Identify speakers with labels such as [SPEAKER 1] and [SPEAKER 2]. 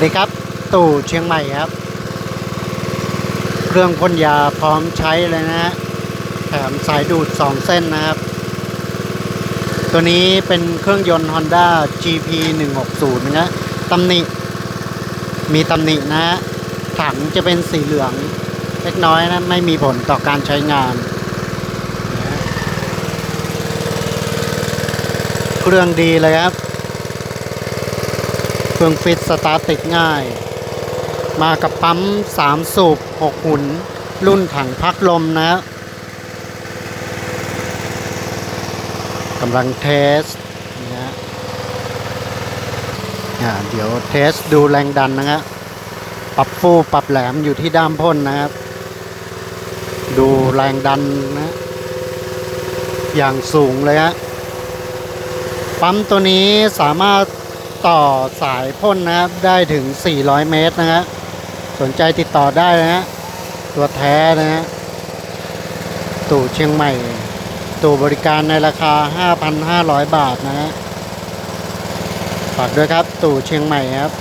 [SPEAKER 1] สดีครับ ตู่เชียงใหม่ครับ เครื่องพ่นยาพร้อมใช้เลยนะฮะแถมสายดูด 2 เส้นนะครับ ตัวนี้เป็นเครื่องยนต์ Honda GP 160นะฮะตำหนิ มีตำหนินะฮะถังจะเป็นสีเหลืองเล็กน้อยนะ ไม่มีผลต่อการใช้งาน เครื่องดีเลยครับ เครื่องฟิตสตาร์ติดง่าย มากับปั๊ม 3 สูบ 6 หุ่น รุ่นถังพักลมนะฮะกำลังเทสนะฮะเดี๋ยวเทสดูแรงดันนะฮะปรับฟูปรับแหลมอยู่ที่ด้ามพ่นนะครับ ดูแรงดันนะ อย่างสูงเลยฮะปั๊มตัวนี้สามารถ ต่อสายพ่นนะครับ ได้ถึง 400 เมตรนะฮะสนใจติดต่อได้นะฮะตัวแท้นะฮะตู่เชียงใหม่ ตู่บริการในราคา 5,500 บาทนะฮะฝากด้วยครับตู่เชียงใหม่ครับ